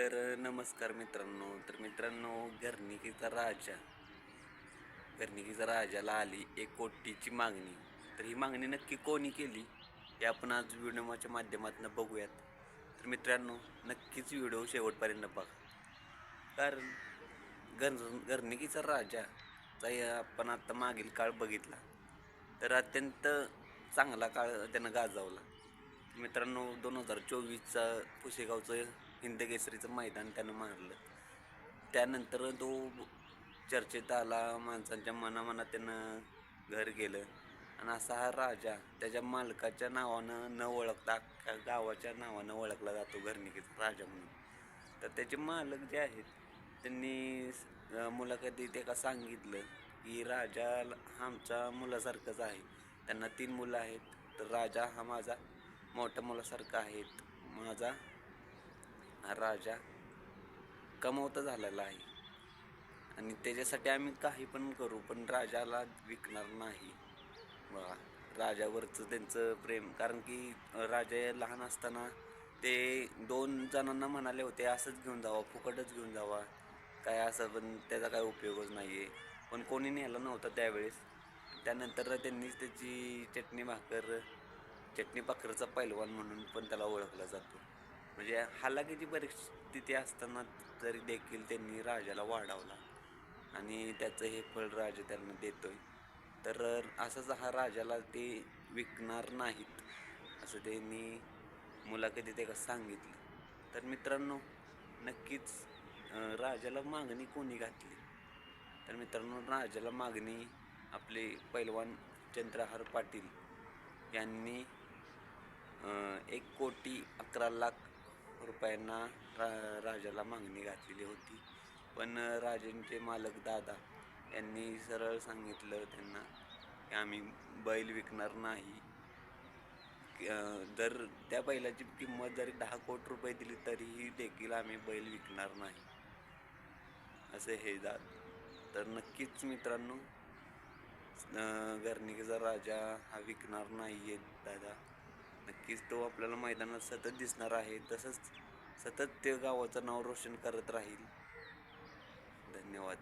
तर नमस्कार मित्रांनो. तर मित्रांनो घरणिकीचा राजा. घरणिकीचा राजाला आली एक कोटीची मागणी. तर ही मागणी नक्की कोणी केली? हे आपण आज व्हिडिओच्या माध्यमातून बघूयात. तर मित्रांनो नक्कीच व्हिडिओ शेवटपर्यंत बघा. कारण घर घरणिकीचा राजाचा या आपण आता मागील काळ बघितला. तर अत्यंत चांगला काळ त्यानं गाजवला. मित्रांनो दोन हजार चोवीसचा पुसेगावचं हिंदकेसरीचं मैदान त्यानं मारलं. त्यानंतर तो चर्चेत आला माणसांच्या मनामनात त्यानं घर गेलं. आणि असा हा राजा त्याच्या मालकाच्या नावानं न ओळखता अख्ख्या गावाच्या नावानं ओळखला जातो घरनिकीचा राजा म्हणून. तर त्याचे मालक जे आहेत त्यांनी मुलाखतीत एका सांगितलं की राजा हा आमच्या मुलासारखंच आहे. त्यांना तीन मुलं आहेत. तर राजा हा माझा मोठ्या मुलासारखा आहेत माझा हा राजा कमवता झालेला आहे. आणि त्याच्यासाठी आम्ही काही पण करू पण राजाला विकणार नाही. बघा राजावरचं त्यांचं प्रेम कारण की राजा लहान असताना ते दोन जणांना म्हणाले होते असंच घेऊन जावा फुकटच घेऊन जावा. काय असं पण त्याचा काय उपयोगच नाही आहे पण कोणी नेलं नव्हतं त्यावेळेस. त्यानंतर त्यांनीच त्याची चटणी भाकर चटणी भाकरचा पैलवान म्हणून पण त्याला ओळखला जातो. म्हणजे हालाकीची परिस्थिती असताना तरी देखील त्यांनी राजाला वाढवला. आणि त्याचं हे फळ राजा त्यांना देतोय. तर असंच हा राजाला ते विकणार नाहीत असं त्यांनी मुलाखतीत एका सांगितलं. तर मित्रांनो नक्कीच राजाला मागणी कोणी घातली? तर मित्रांनो राजाला मागणी आपले पैलवान चंद्रहार पाटील यांनी एक कोटी अकरा लाख रुपयांना रा राजाला मागणी घातलेली होती. पण राजांचे मालक दादा यांनी सरळ सांगितलं त्यांना की आम्ही बैल विकणार नाही. जर त्या बैलाची किंमत जरी दहा कोटी रुपये दिली तरीही देखील आम्ही बैल विकणार नाही. असे हे जात तर नक्कीच मित्रांनो गर्णिकेचा राजा हा विकणार नाही आहे दादा. नक्कीच तो आपल्याला मैदानात सतत दिसणार आहे तसंच सतत ते गावाचं नाव रोशन करत राहील. धन्यवाद.